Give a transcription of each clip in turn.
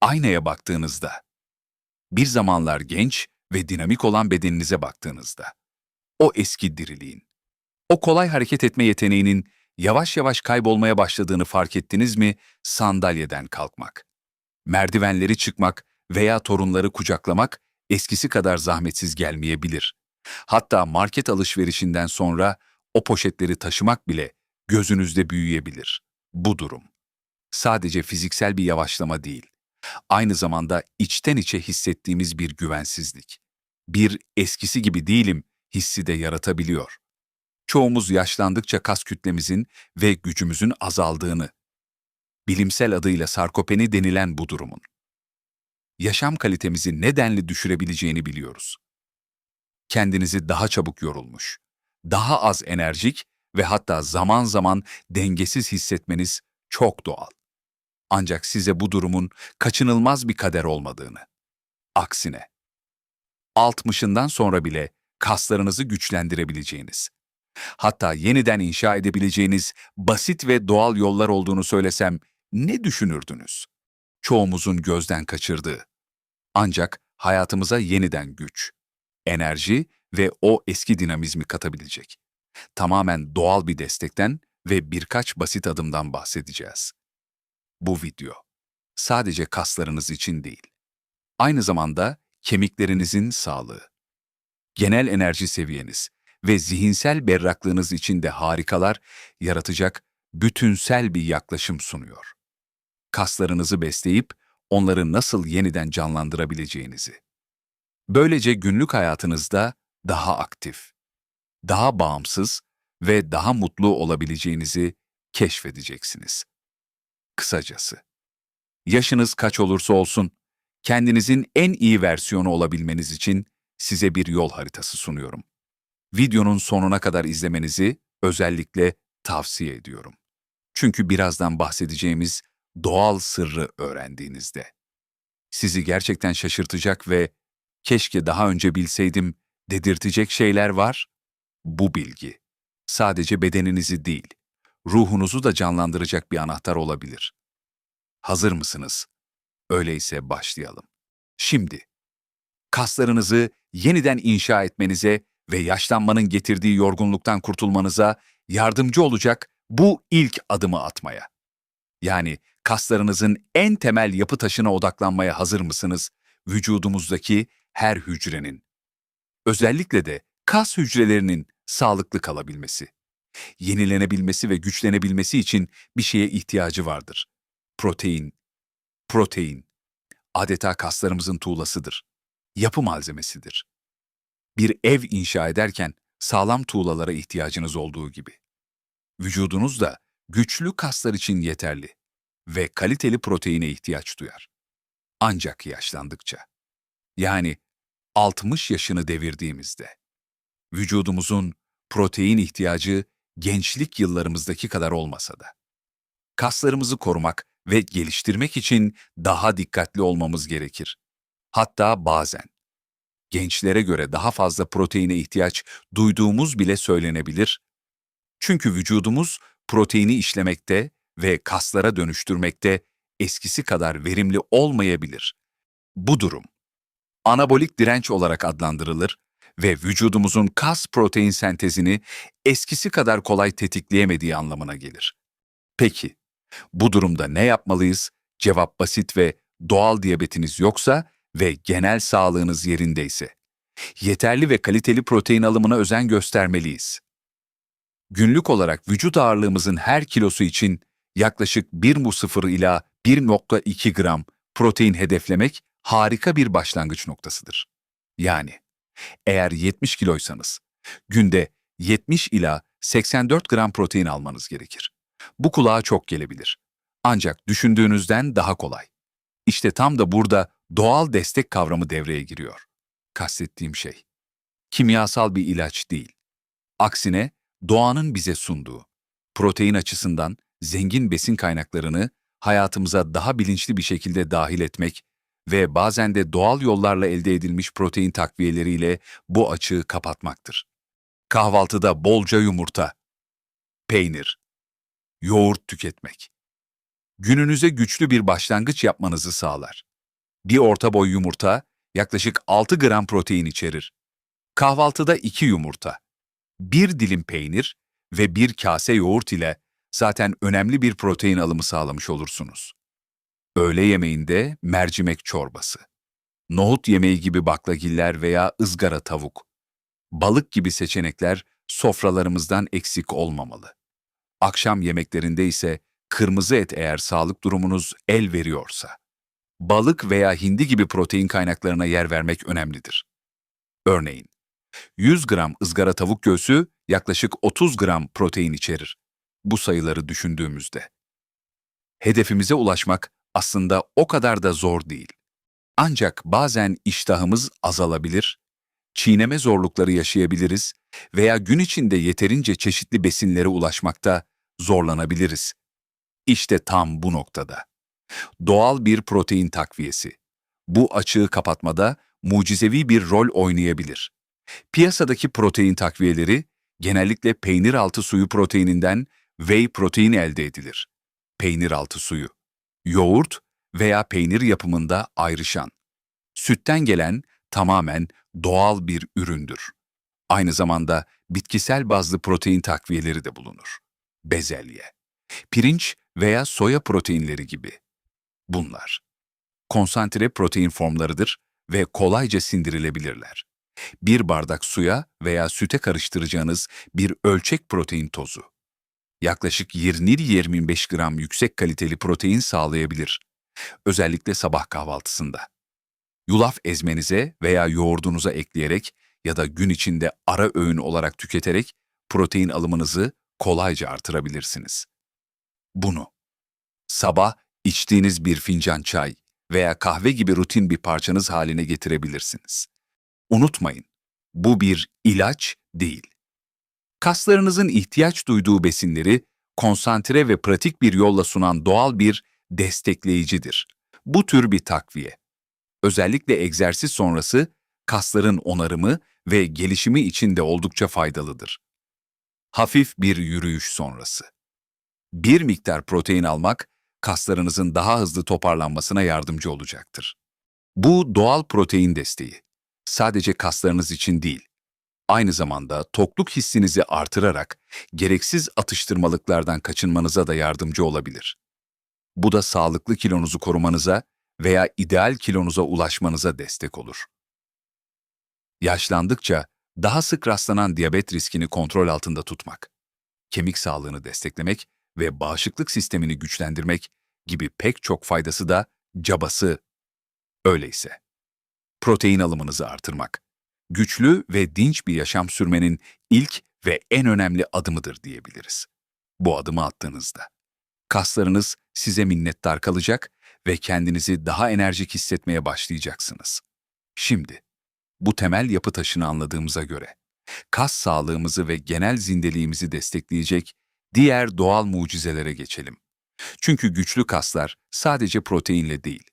Aynaya baktığınızda, bir zamanlar genç ve dinamik olan bedeninize baktığınızda, o eski diriliğin, o kolay hareket etme yeteneğinin yavaş yavaş kaybolmaya başladığını fark ettiniz mi sandalyeden kalkmak? Merdivenleri çıkmak veya torunları kucaklamak eskisi kadar zahmetsiz gelmeyebilir. Hatta market alışverişinden sonra o poşetleri taşımak bile gözünüzde büyüyebilir. Bu durum sadece fiziksel bir yavaşlama değil, aynı zamanda içten içe hissettiğimiz bir güvensizlik. Bir eskisi gibi değilim hissi de yaratabiliyor. Çoğumuz yaşlandıkça kas kütlemizin ve gücümüzün azaldığını, bilimsel adıyla sarkopeni denilen bu durumun, yaşam kalitemizi nedenli düşürebileceğini biliyoruz. Kendinizi daha çabuk yorulmuş, daha az enerjik ve hatta zaman zaman dengesiz hissetmeniz çok doğal. Ancak size bu durumun kaçınılmaz bir kader olmadığını, aksine, 60'ından sonra bile kaslarınızı güçlendirebileceğiniz, hatta yeniden inşa edebileceğiniz basit ve doğal yollar olduğunu söylesem ne düşünürdünüz? Çoğumuzun gözden kaçırdığı. Ancak hayatımıza yeniden güç, enerji ve o eski dinamizmi katabilecek. Tamamen doğal bir destekten ve birkaç basit adımdan bahsedeceğiz. Bu video sadece kaslarınız için değil, aynı zamanda kemiklerinizin sağlığı, genel enerji seviyeniz ve zihinsel berraklığınız için de harikalar yaratacak bütünsel bir yaklaşım sunuyor. Kaslarınızı besleyip onları nasıl yeniden canlandırabileceğinizi. Böylece günlük hayatınızda daha aktif, daha bağımsız ve daha mutlu olabileceğinizi keşfedeceksiniz. Kısacası, yaşınız kaç olursa olsun, kendinizin en iyi versiyonu olabilmeniz için size bir yol haritası sunuyorum. Videonun sonuna kadar izlemenizi özellikle tavsiye ediyorum. Çünkü birazdan bahsedeceğimiz doğal sırrı öğrendiğinizde sizi gerçekten şaşırtacak ve keşke daha önce bilseydim dedirtecek şeyler var. Bu bilgi sadece bedeninizi değil, ruhunuzu da canlandıracak bir anahtar olabilir. Hazır mısınız? Öyleyse başlayalım. Şimdi, kaslarınızı yeniden inşa etmenize ve yaşlanmanın getirdiği yorgunluktan kurtulmanıza yardımcı olacak bu ilk adımı atmaya. Yani kaslarınızın en temel yapı taşına odaklanmaya hazır mısınız? Vücudumuzdaki her hücrenin. Özellikle de kas hücrelerinin sağlıklı kalabilmesi. Yenilenebilmesi ve güçlenebilmesi için bir şeye ihtiyacı vardır. Protein. Protein. Adeta kaslarımızın tuğlasıdır. Yapı malzemesidir. Bir ev inşa ederken sağlam tuğlalara ihtiyacınız olduğu gibi. Vücudunuz da güçlü kaslar için yeterli ve kaliteli proteine ihtiyaç duyar. Ancak yaşlandıkça, yani 60 yaşını devirdiğimizde, vücudumuzun protein ihtiyacı gençlik yıllarımızdaki kadar olmasa da, kaslarımızı korumak ve geliştirmek için daha dikkatli olmamız gerekir. Hatta bazen, gençlere göre daha fazla proteine ihtiyaç duyduğumuz bile söylenebilir. Çünkü vücudumuz proteini işlemekte ve kaslara dönüştürmekte eskisi kadar verimli olmayabilir. Bu durum, anabolik direnç olarak adlandırılır ve vücudumuzun kas protein sentezini eskisi kadar kolay tetikleyemediği anlamına gelir. Peki, bu durumda ne yapmalıyız? Cevap basit ve doğal diyabetiniz yoksa ve genel sağlığınız yerindeyse. Yeterli ve kaliteli protein alımına özen göstermeliyiz. Günlük olarak vücut ağırlığımızın her kilosu için yaklaşık 1,0 ila 1,2 gram protein hedeflemek harika bir başlangıç noktasıdır. Yani eğer 70 kiloysanız günde 70 ila 84 gram protein almanız gerekir. Bu kulağa çok gelebilir. Ancak düşündüğünüzden daha kolay. İşte tam da burada doğal destek kavramı devreye giriyor. Kastettiğim şey, kimyasal bir ilaç değil. Aksine doğanın bize sunduğu, protein açısından zengin besin kaynaklarını hayatımıza daha bilinçli bir şekilde dahil etmek ve bazen de doğal yollarla elde edilmiş protein takviyeleriyle bu açığı kapatmaktır. Kahvaltıda bolca yumurta, peynir, yoğurt tüketmek. Gününüze güçlü bir başlangıç yapmanızı sağlar. Bir orta boy yumurta yaklaşık 6 gram protein içerir. Kahvaltıda 2 yumurta, bir dilim peynir ve bir kase yoğurt ile zaten önemli bir protein alımı sağlamış olursunuz. Öğle yemeğinde mercimek çorbası, nohut yemeği gibi baklagiller veya ızgara tavuk, balık gibi seçenekler sofralarımızdan eksik olmamalı. Akşam yemeklerinde ise kırmızı et eğer sağlık durumunuz el veriyorsa. Balık veya hindi gibi protein kaynaklarına yer vermek önemlidir. Örneğin, 100 gram ızgara tavuk göğsü yaklaşık 30 gram protein içerir. Bu sayıları düşündüğümüzde. Hedefimize ulaşmak aslında o kadar da zor değil. Ancak bazen iştahımız azalabilir, çiğneme zorlukları yaşayabiliriz veya gün içinde yeterince çeşitli besinlere ulaşmakta zorlanabiliriz. İşte tam bu noktada. Doğal bir protein takviyesi. Bu açığı kapatmada mucizevi bir rol oynayabilir. Piyasadaki protein takviyeleri genellikle peynir altı suyu proteininden whey protein elde edilir. Peynir altı suyu, yoğurt veya peynir yapımında ayrışan, sütten gelen tamamen doğal bir üründür. Aynı zamanda bitkisel bazlı protein takviyeleri de bulunur. Bezelye, pirinç veya soya proteinleri gibi. Bunlar konsantre protein formlarıdır ve kolayca sindirilebilirler. Bir bardak suya veya süte karıştıracağınız bir ölçek protein tozu. Yaklaşık 20-25 gram yüksek kaliteli protein sağlayabilir. Özellikle sabah kahvaltısında. Yulaf ezmenize veya yoğurdunuza ekleyerek ya da gün içinde ara öğün olarak tüketerek protein alımınızı kolayca artırabilirsiniz. Bunu sabah içtiğiniz bir fincan çay veya kahve gibi rutin bir parçanız haline getirebilirsiniz. Unutmayın, bu bir ilaç değil. Kaslarınızın ihtiyaç duyduğu besinleri konsantre ve pratik bir yolla sunan doğal bir destekleyicidir. Bu tür bir takviye. Özellikle egzersiz sonrası kasların onarımı ve gelişimi için de oldukça faydalıdır. Hafif bir yürüyüş sonrası. Bir miktar protein almak kaslarınızın daha hızlı toparlanmasına yardımcı olacaktır. Bu doğal protein desteği sadece kaslarınız için değil, aynı zamanda tokluk hissinizi artırarak gereksiz atıştırmalıklardan kaçınmanıza da yardımcı olabilir. Bu da sağlıklı kilonuzu korumanıza veya ideal kilonuza ulaşmanıza destek olur. Yaşlandıkça daha sık rastlanan diyabet riskini kontrol altında tutmak, kemik sağlığını desteklemek ve bağışıklık sistemini güçlendirmek gibi pek çok faydası da cabası. Öyleyse, protein alımınızı artırmak, güçlü ve dinç bir yaşam sürmenin ilk ve en önemli adımıdır diyebiliriz. Bu adımı attığınızda, kaslarınız size minnettar kalacak ve kendinizi daha enerjik hissetmeye başlayacaksınız. Şimdi, bu temel yapı taşını anladığımıza göre, kas sağlığımızı ve genel zindeliğimizi destekleyecek diğer doğal mucizelere geçelim. Çünkü güçlü kaslar sadece proteinle değil,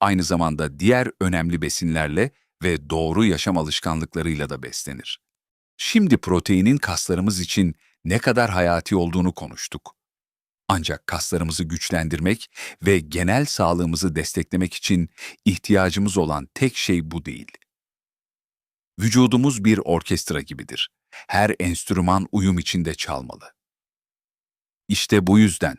aynı zamanda diğer önemli besinlerle ve doğru yaşam alışkanlıklarıyla da beslenir. Şimdi proteinin kaslarımız için ne kadar hayati olduğunu konuştuk. Ancak kaslarımızı güçlendirmek ve genel sağlığımızı desteklemek için ihtiyacımız olan tek şey bu değil. Vücudumuz bir orkestra gibidir. Her enstrüman uyum içinde çalmalı. İşte bu yüzden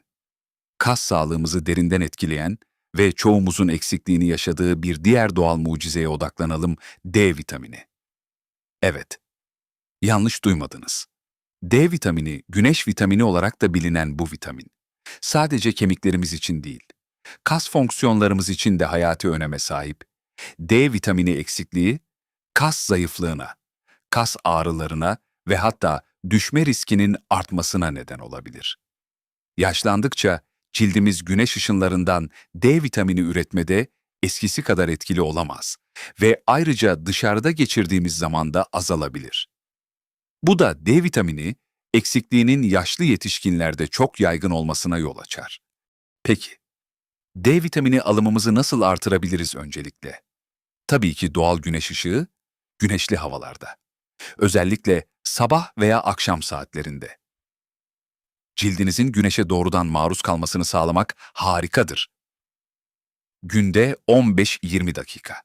kas sağlığımızı derinden etkileyen ve çoğumuzun eksikliğini yaşadığı bir diğer doğal mucizeye odaklanalım, D vitamini. Evet, yanlış duymadınız. D vitamini, güneş vitamini olarak da bilinen bu vitamin. Sadece kemiklerimiz için değil, kas fonksiyonlarımız için de hayati öneme sahip. D vitamini eksikliği, kas zayıflığına, kas ağrılarına ve hatta düşme riskinin artmasına neden olabilir. Yaşlandıkça cildimiz güneş ışınlarından D vitamini üretmede eskisi kadar etkili olamaz ve ayrıca dışarıda geçirdiğimiz zamanda azalabilir. Bu da D vitamini eksikliğinin yaşlı yetişkinlerde çok yaygın olmasına yol açar. Peki, D vitamini alımımızı nasıl artırabiliriz öncelikle? Tabii ki doğal güneş ışığı, güneşli havalarda. Özellikle sabah veya akşam saatlerinde cildinizin güneşe doğrudan maruz kalmasını sağlamak harikadır. Günde 15-20 dakika.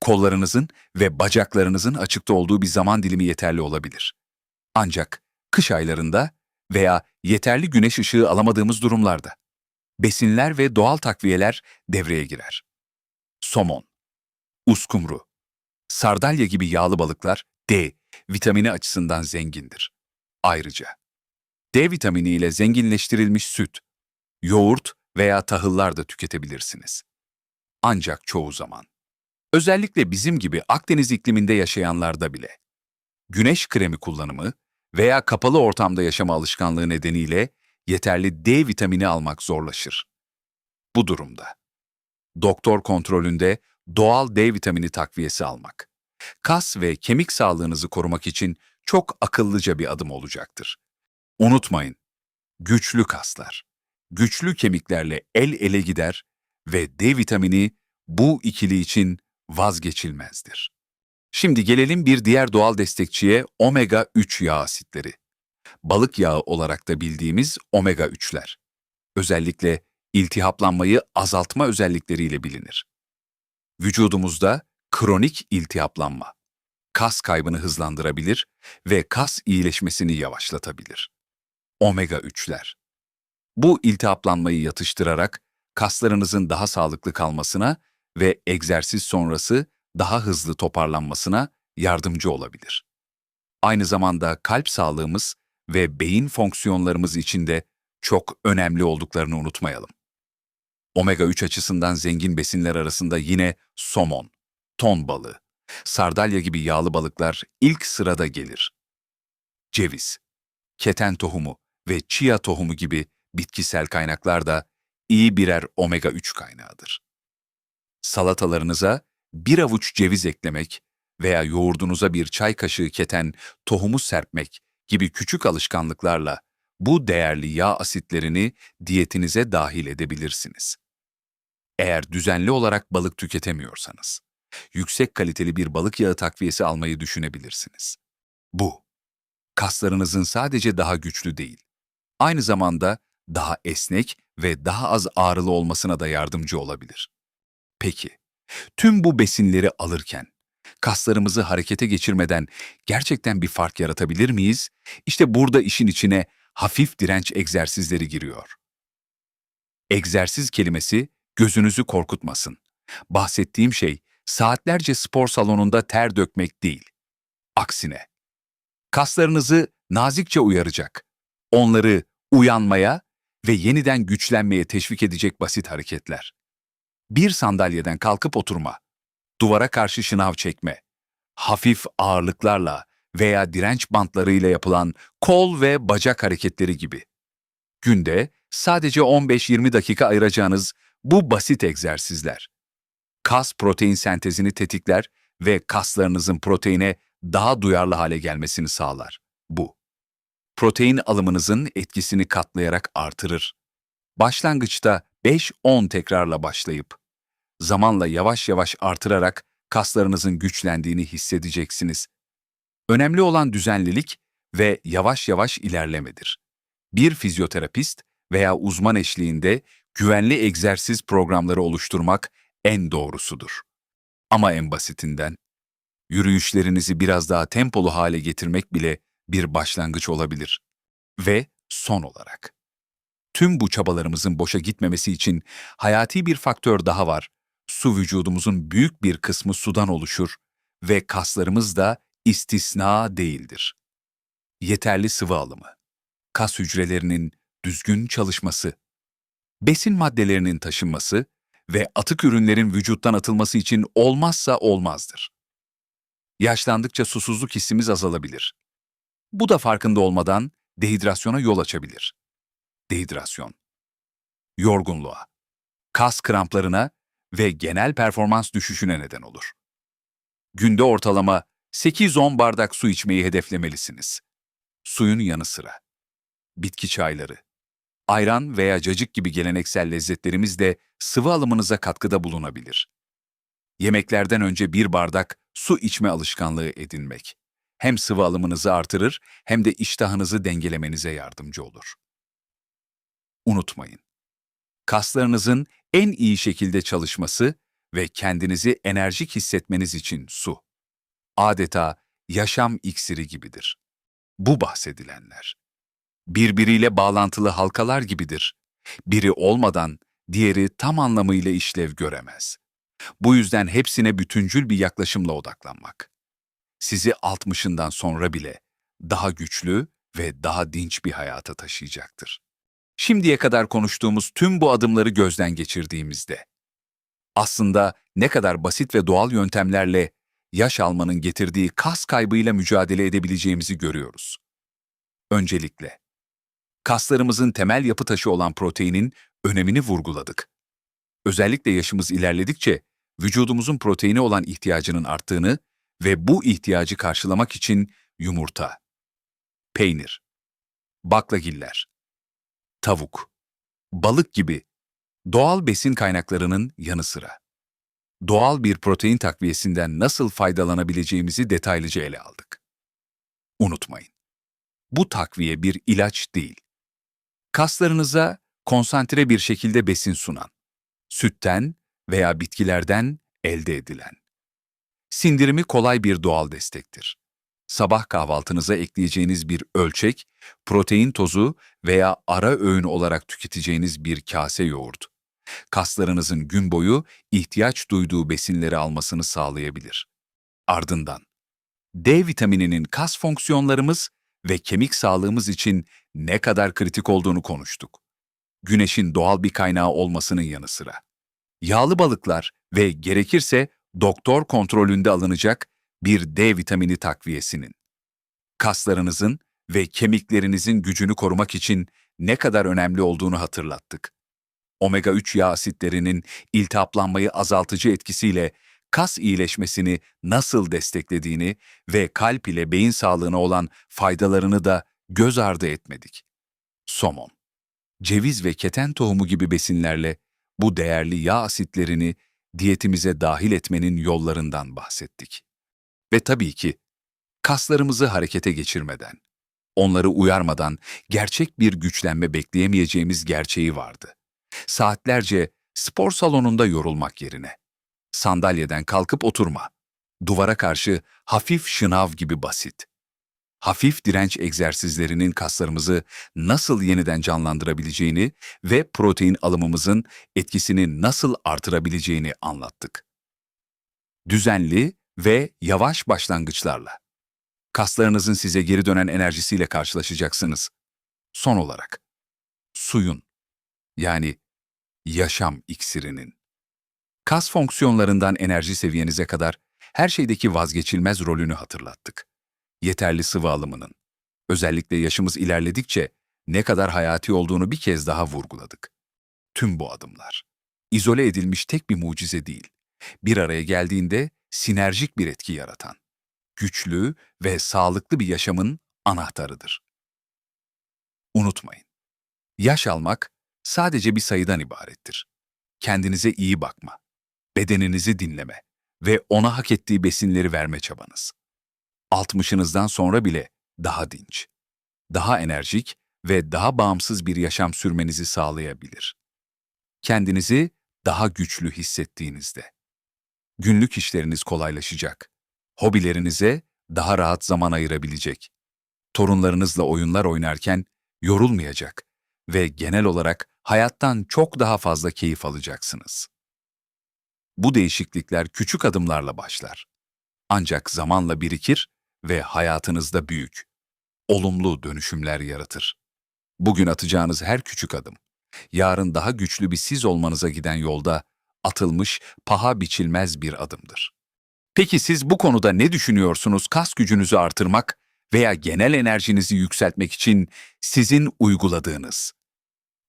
Kollarınızın ve bacaklarınızın açıkta olduğu bir zaman dilimi yeterli olabilir. Ancak kış aylarında veya yeterli güneş ışığı alamadığımız durumlarda besinler ve doğal takviyeler devreye girer. Somon, uskumru, sardalya gibi yağlı balıklar D vitamini açısından zengindir. Ayrıca D vitamini ile zenginleştirilmiş süt, yoğurt veya tahıllar da tüketebilirsiniz. Ancak çoğu zaman, özellikle bizim gibi Akdeniz ikliminde yaşayanlarda bile, güneş kremi kullanımı veya kapalı ortamda yaşama alışkanlığı nedeniyle yeterli D vitamini almak zorlaşır. Bu durumda, doktor kontrolünde doğal D vitamini takviyesi almak, kas ve kemik sağlığınızı korumak için çok akıllıca bir adım olacaktır. Unutmayın, güçlü kaslar, güçlü kemiklerle el ele gider ve D vitamini bu ikili için vazgeçilmezdir. Şimdi gelelim bir diğer doğal destekçiye omega 3 yağ asitleri. Balık yağı olarak da bildiğimiz omega 3'ler. Özellikle iltihaplanmayı azaltma özellikleriyle bilinir. Vücudumuzda kronik iltihaplanma, kas kaybını hızlandırabilir ve kas iyileşmesini yavaşlatabilir. Omega 3'ler. Bu iltihaplanmayı yatıştırarak kaslarınızın daha sağlıklı kalmasına ve egzersiz sonrası daha hızlı toparlanmasına yardımcı olabilir. Aynı zamanda kalp sağlığımız ve beyin fonksiyonlarımız için de çok önemli olduklarını unutmayalım. Omega 3 açısından zengin besinler arasında yine somon, ton balığı, sardalya gibi yağlı balıklar ilk sırada gelir. Ceviz, keten tohumu ve chia tohumu gibi bitkisel kaynaklar da iyi birer omega 3 kaynağıdır. Salatalarınıza bir avuç ceviz eklemek veya yoğurdunuza bir çay kaşığı keten tohumu serpmek gibi küçük alışkanlıklarla bu değerli yağ asitlerini diyetinize dahil edebilirsiniz. Eğer düzenli olarak balık tüketemiyorsanız, yüksek kaliteli bir balık yağı takviyesi almayı düşünebilirsiniz. Bu, kaslarınızın sadece daha güçlü değil, aynı zamanda daha esnek ve daha az ağrılı olmasına da yardımcı olabilir. Peki, tüm bu besinleri alırken kaslarımızı harekete geçirmeden gerçekten bir fark yaratabilir miyiz? İşte burada işin içine hafif direnç egzersizleri giriyor. Egzersiz kelimesi gözünüzü korkutmasın. Bahsettiğim şey saatlerce spor salonunda ter dökmek değil. Aksine, kaslarınızı nazikçe uyaracak, onları uyanmaya ve yeniden güçlenmeye teşvik edecek basit hareketler. Bir sandalyeden kalkıp oturma, duvara karşı şınav çekme, hafif ağırlıklarla veya direnç bantlarıyla yapılan kol ve bacak hareketleri gibi. Günde sadece 15-20 dakika ayıracağınız bu basit egzersizler. Kas protein sentezini tetikler ve kaslarınızın proteine daha duyarlı hale gelmesini sağlar. Bu, protein alımınızın etkisini katlayarak artırır. Başlangıçta 5-10 tekrarla başlayıp, zamanla yavaş yavaş artırarak kaslarınızın güçlendiğini hissedeceksiniz. Önemli olan düzenlilik ve yavaş yavaş ilerlemedir. Bir fizyoterapist veya uzman eşliğinde güvenli egzersiz programları oluşturmak en doğrusudur. Ama en basitinden, yürüyüşlerinizi biraz daha tempolu hale getirmek bile bir başlangıç olabilir. Ve son olarak, tüm bu çabalarımızın boşa gitmemesi için hayati bir faktör daha var. Su vücudumuzun büyük bir kısmı sudan oluşur ve kaslarımız da istisna değildir. Yeterli sıvı alımı, kas hücrelerinin düzgün çalışması, besin maddelerinin taşınması ve atık ürünlerin vücuttan atılması için olmazsa olmazdır. Yaşlandıkça susuzluk hissimiz azalabilir. Bu da farkında olmadan dehidrasyona yol açabilir. Dehidrasyon, yorgunluğa, kas kramplarına ve genel performans düşüşüne neden olur. Günde ortalama 8-10 bardak su içmeyi hedeflemelisiniz. Suyun yanı sıra bitki çayları, ayran veya cacık gibi geleneksel lezzetlerimiz de sıvı alımınıza katkıda bulunabilir. Yemeklerden önce bir bardak su içme alışkanlığı edinmek hem sıvı alımınızı artırır hem de iştahınızı dengelemenize yardımcı olur. Unutmayın, kaslarınızın en iyi şekilde çalışması ve kendinizi enerjik hissetmeniz için su. Adeta yaşam iksiri gibidir. Bu bahsedilenler. Birbiriyle bağlantılı halkalar gibidir. Biri olmadan diğeri tam anlamıyla işlev göremez. Bu yüzden hepsine bütüncül bir yaklaşımla odaklanmak. Sizi 60'ından sonra bile daha güçlü ve daha dinç bir hayata taşıyacaktır. Şimdiye kadar konuştuğumuz tüm bu adımları gözden geçirdiğimizde, aslında ne kadar basit ve doğal yöntemlerle yaş almanın getirdiği kas kaybıyla mücadele edebileceğimizi görüyoruz. Öncelikle, kaslarımızın temel yapı taşı olan proteinin önemini vurguladık. Özellikle yaşımız ilerledikçe vücudumuzun proteine olan ihtiyacının arttığını ve bu ihtiyacı karşılamak için yumurta, peynir, baklagiller, tavuk, balık gibi doğal besin kaynaklarının yanı sıra doğal bir protein takviyesinden nasıl faydalanabileceğimizi detaylıca ele aldık. Unutmayın, bu takviye bir ilaç değil. Kaslarınıza konsantre bir şekilde besin sunan, sütten veya bitkilerden elde edilen. Sindirimi kolay bir doğal destektir. Sabah kahvaltınıza ekleyeceğiniz bir ölçek, protein tozu veya ara öğün olarak tüketeceğiniz bir kase yoğurt. Kaslarınızın gün boyu ihtiyaç duyduğu besinleri almasını sağlayabilir. Ardından, D vitamininin kas fonksiyonlarımız ve kemik sağlığımız için ne kadar kritik olduğunu konuştuk. Güneşin doğal bir kaynağı olmasının yanı sıra. Yağlı balıklar ve gerekirse doktor kontrolünde alınacak bir D vitamini takviyesinin. Kaslarınızın ve kemiklerinizin gücünü korumak için ne kadar önemli olduğunu hatırlattık. Omega-3 yağ asitlerinin iltihaplanmayı azaltıcı etkisiyle kas iyileşmesini nasıl desteklediğini ve kalp ile beyin sağlığına olan faydalarını da göz ardı etmedik. Somon, ceviz ve keten tohumu gibi besinlerle bu değerli yağ asitlerini diyetimize dahil etmenin yollarından bahsettik. Ve tabii ki kaslarımızı harekete geçirmeden, onları uyarmadan gerçek bir güçlenme bekleyemeyeceğimiz gerçeği vardı. Saatlerce spor salonunda yorulmak yerine sandalyeden kalkıp oturma, duvara karşı hafif şınav gibi basit. Hafif direnç egzersizlerinin kaslarımızı nasıl yeniden canlandırabileceğini ve protein alımımızın etkisini nasıl artırabileceğini anlattık. Düzenli ve yavaş başlangıçlarla kaslarınızın size geri dönen enerjisiyle karşılaşacaksınız. Son olarak, suyun, yani yaşam iksirinin, kas fonksiyonlarından enerji seviyenize kadar her şeydeki vazgeçilmez rolünü hatırlattık. Yeterli sıvı alımının, özellikle yaşımız ilerledikçe ne kadar hayati olduğunu bir kez daha vurguladık. Tüm bu adımlar, izole edilmiş tek bir mucize değil, bir araya geldiğinde sinerjik bir etki yaratan, güçlü ve sağlıklı bir yaşamın anahtarıdır. Unutmayın, yaş almak sadece bir sayıdan ibarettir. Kendinize iyi bakma, bedeninizi dinleme ve ona hak ettiği besinleri verme çabanız. Altmışınızdan sonra bile daha dinç, daha enerjik ve daha bağımsız bir yaşam sürmenizi sağlayabilir. Kendinizi daha güçlü hissettiğinizde. Günlük işleriniz kolaylaşacak. Hobilerinize daha rahat zaman ayırabilecek. Torunlarınızla oyunlar oynarken yorulmayacak ve genel olarak hayattan çok daha fazla keyif alacaksınız. Bu değişiklikler küçük adımlarla başlar. Ancak zamanla birikir ve hayatınızda büyük, olumlu dönüşümler yaratır. Bugün atacağınız her küçük adım, yarın daha güçlü bir siz olmanıza giden yolda atılmış paha biçilmez bir adımdır. Peki siz bu konuda ne düşünüyorsunuz? Kas gücünüzü artırmak veya genel enerjinizi yükseltmek için sizin uyguladığınız,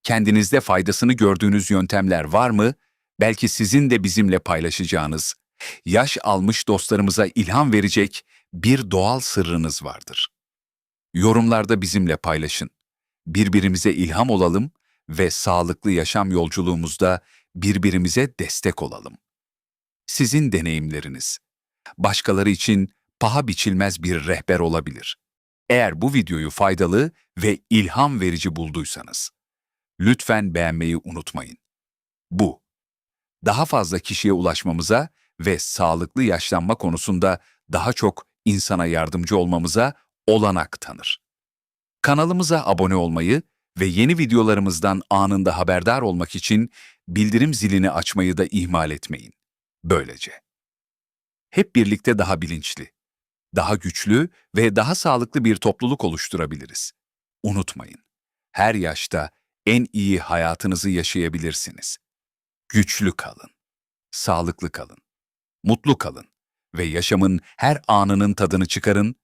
kendinizde faydasını gördüğünüz yöntemler var mı? Belki sizin de bizimle paylaşacağınız, yaş almış dostlarımıza ilham verecek bir doğal sırrınız vardır. Yorumlarda bizimle paylaşın. Birbirimize ilham olalım ve sağlıklı yaşam yolculuğumuzda birbirimize destek olalım. Sizin deneyimleriniz, başkaları için paha biçilmez bir rehber olabilir. Eğer bu videoyu faydalı ve ilham verici bulduysanız, lütfen beğenmeyi unutmayın. Bu, daha fazla kişiye ulaşmamıza ve sağlıklı yaşlanma konusunda daha çok insana yardımcı olmamıza olanak tanır. Kanalımıza abone olmayı ve yeni videolarımızdan anında haberdar olmak için bildirim zilini açmayı da ihmal etmeyin. Böylece hep birlikte daha bilinçli, daha güçlü ve daha sağlıklı bir topluluk oluşturabiliriz. Unutmayın, her yaşta en iyi hayatınızı yaşayabilirsiniz. Güçlü kalın, sağlıklı kalın, mutlu kalın ve yaşamın her anının tadını çıkarın